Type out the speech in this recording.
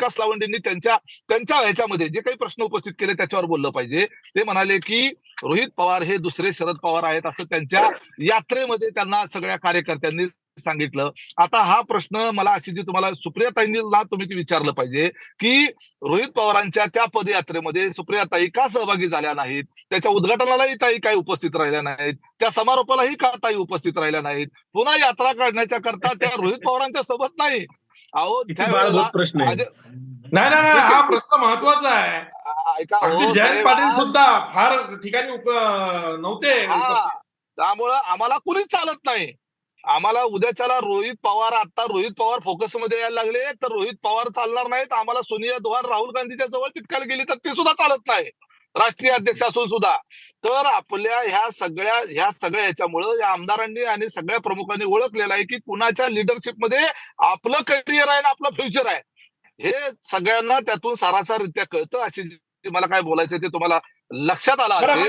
विकास लावंडेंनी त्यांच्या त्यांच्या ह्याच्यामध्ये जे काही प्रश्न उपस्थित केले त्याच्यावर बोललं पाहिजे. ते म्हणाले की रोहित पवार हे दुसरे शरद पवार आहेत असं त्यांच्या यात्रेमध्ये त्यांना सगळ्या कार्यकर्त्यांनी सांगितलं. आता हा प्रश्न मला अशी जी तुम्हाला सुप्रियाताईंना तुम्ही ती विचारलं पाहिजे की रोहित पवारांच्या त्या पदयात्रेमध्ये सुप्रियाताई का सहभागी झाल्या नाहीत? त्याच्या उद्घाटनालाही ताई काही उपस्थित राहिल्या नाहीत? त्या समारोपालाही का ताई उपस्थित राहिल्या नाहीत? पुन्हा यात्रा काढण्याच्या करता त्या रोहित पवारांच्या सोबत नाही. अहो प्रश्न नाही नाही. हा प्रश्न महत्त्वाचा आहे. जयंत पाटील सुद्धा फार ठिकाणी नव्हते. त्यामुळं आम्हाला कुणीच चालत नाही. आम्हाला उद्याच्याला रोहित पवार आता रोहित पवार फोकसमध्ये यायला लागले तर रोहित पवार चालणार नाहीत. आम्हाला सोनिया चव्हाण राहुल गांधीच्या जवळ टिटकायला गेली तर ती सुद्धा चालत नाही. राष्ट्रीय अध्यक्ष असून सुद्धा. तर आपल्या ह्या सगळ्या ह्या सगळ्या ह्याच्यामुळं या आमदारांनी आणि सगळ्या प्रमुखांनी ओळखलेलं आहे की कुणाच्या लिडरशिपमध्ये आपलं करिअर आहे आणि आपलं फ्युचर आहे. हे सगळ्यांना त्यातून सारासाररित्या कळतं अशी मला काय बोलायचं ते तुम्हाला लक्षात आलं असेल